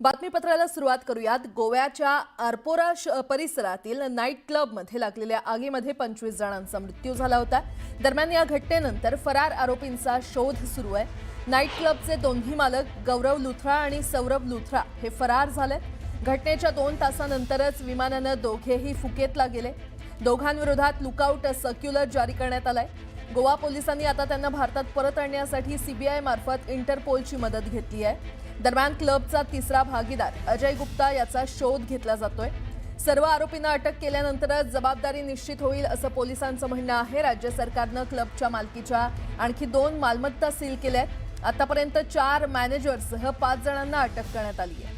बातमीपत्राला सुरुवात करूयात. गोव्याच्या आरपोरा श- परिसरातील नाईट क्लबमध्ये लागलेल्या आगीमध्ये पंचवीस जणांचा मृत्यू झाला होता. दरम्यान या घटनेनंतर फरार आरोपींचा शोध सुरू आहे. नाईट क्लबचे दोन्ही मालक गौरव लुथरा आणि सौरभ लुथरा हे फरार झाले घटनेच्या दोन तासानंतरच विमानानं दोघेही फुकेतला गेले. दोघांविरोधात लुकआउट सर्क्युलर जारी करण्यात आलाय. गोवा पोलिसांनी आता त्यांना भारतात परत आणण्यासाठी सीबीआय मार्फत इंटरपोलची मदत घेतली आहे. दरम्यान क्लबचा तिसरा भागीदार अजय गुप्ता याचा शोध घेतला जातोय. सर्व आरोपींना अटक केल्यानंतरच जबाबदारी निश्चित होईल असं पोलिसांचं म्हणणं आहे. राज्य सरकारनं क्लबच्या मालकीच्या आणखी दोन मालमत्ता सील केल्या आहेत आतापर्यंत चार मॅनेजरसह पाच जणांना अटक करण्यात आली आहे.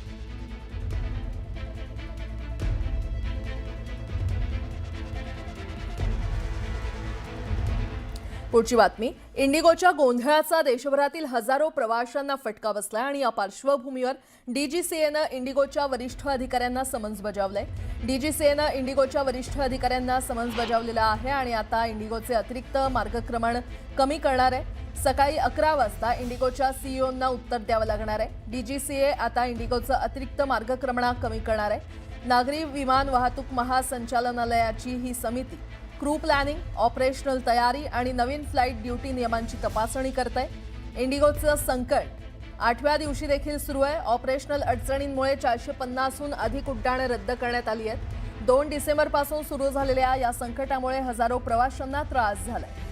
पुढची बातमी. इंडिगोच्या गोंधळाचा देशभरातील हजारो प्रवाशांना फटका बसलाय आणि या पार्श्वभूमीवर डीजीसीएनं इंडिगोच्या वरिष्ठ अधिकाऱ्यांना समन्स बजावलंय. डीजीसीएनं इंडिगोच्या वरिष्ठ अधिकाऱ्यांना समन्स बजावलेला आहे आणि आता इंडिगोचे अतिरिक्त मार्गक्रमण कमी करणार आहे. सकाळी अकरा वाजता इंडिगोच्या सीईओंना उत्तर द्यावं लागणार आहे. डीजीसीए आता इंडिगोचं अतिरिक्त मार्गक्रमणा कमी करणार आहे. नागरी विमान वाहतूक महासंचालनालयाची ही समिती क्रू प्लॅनिंग ऑपरेशनल तयारी आणि नवीन फ्लाईट ड्युटी नियमांची तपासणी करत आहे इंडिगोचं संकट. आठव्या दिवशी देखील सुरू आहे. ऑपरेशनल अडचणींमुळे चारशे पन्नासहून अधिक उड्डाणं रद्द करण्यात आली आहेत. दोन डिसेंबरपासून सुरू झालेल्या या संकटामुळे हजारो प्रवाशांना त्रास झाला आहे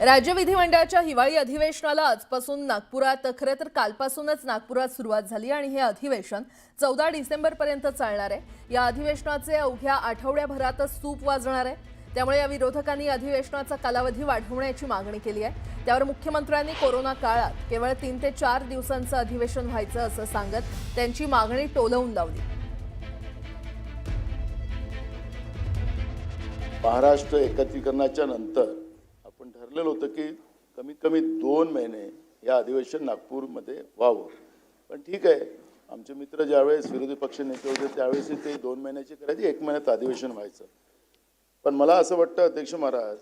राज्य विधिमंडळाच्या हिवाळी अधिवेशनाला आजपासून नागपुरात खरं तर कालपासूनच नागपुरात सुरुवात झाली आणि हे अधिवेशन चौदा डिसेंबरपर्यंत चालणार आहे. या अधिवेशनाचे अवघ्या आठवड्याभरातच सूप वाजणार आहे. त्यामुळे या विरोधकांनी अधिवेशनाचा कालावधी वाढवण्याची मागणी केली आहे. त्यावर मुख्यमंत्र्यांनी कोरोना काळात केवळ तीन ते चार दिवसांचं अधिवेशन व्हायचं असं सांगत त्यांची मागणी टोलवून लावली. महाराष्ट्र एकत्रीकरणाच्या नंतर पण ठरलेलं होतं की कमीत कमी दोन महिने या अधिवेशन नागपूरमध्ये व्हावं. पण ठीक आहे आमचे मित्र ज्यावेळेस विरोधी पक्ष नेते होते त्यावेळेस ते दोन महिन्याची करायची एक महिन्यात अधिवेशन व्हायचं. पण मला असं वाटतं अध्यक्ष महाराज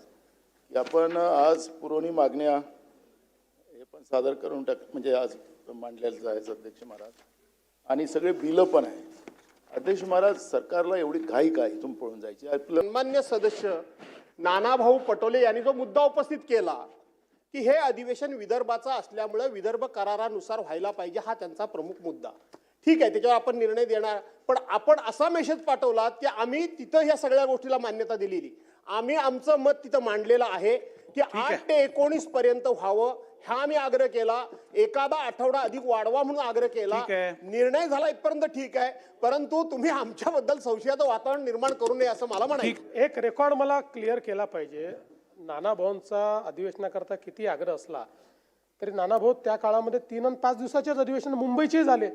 की आपण आज पुरवणी मागण्या हे पण सादर करून टाक म्हणजे आज मांडलेलं जायचं अध्यक्ष महाराज. आणि सगळे बिलं पण आहे. अध्यक्ष महाराज सरकारला एवढी घाई काय इथून पळून जायची? आपलं मान्य सदस्य नानाभाऊ पटोले यांनी जो मुद्दा उपस्थित केला की हे अधिवेशन विदर्भाचं असल्यामुळे विदर्भ करारानुसार व्हायला पाहिजे हा त्यांचा प्रमुख मुद्दा. ठीक आहे त्याच्यावर आपण निर्णय देणार पण आपण असा मेसेज पाठवला की आम्ही तिथं ह्या सगळ्या गोष्टीला मान्यता दिलेली. आम्ही आमचं मत तिथं मांडलेलं आहे की आठ ते एकोणीस पर्यंत व्हावं हा आम्ही आग्रह केला. एखादा आठवडा अधिक वाढवा म्हणून आग्रह केला. ठीक आहे. निर्णय झाला इथपर्यंत ठीक आहे. परंतु तुम्ही आमच्याबद्दल संशयाचं वातावरण निर्माण करू नये असं मला म्हणायचं एक रेकॉर्ड मला क्लिअर केला पाहिजे. नाना भाऊंचा अधिवेशनाकरता किती आग्रह असला तरी नाना भाऊ त्या काळामध्ये तीन आणि पाच दिवसाचेच अधिवेशन मुंबईचे झाले.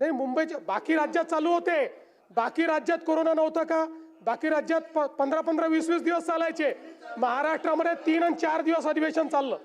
नाही मुंबईचे बाकी राज्यात चालू होते. बाकी राज्यात कोरोना नव्हता का? बाकी राज्यात पंधरा पंधरा वीस वीस दिवस चालायचे. महाराष्ट्रामध्ये तीन आणि चार दिवस अधिवेशन चाललं.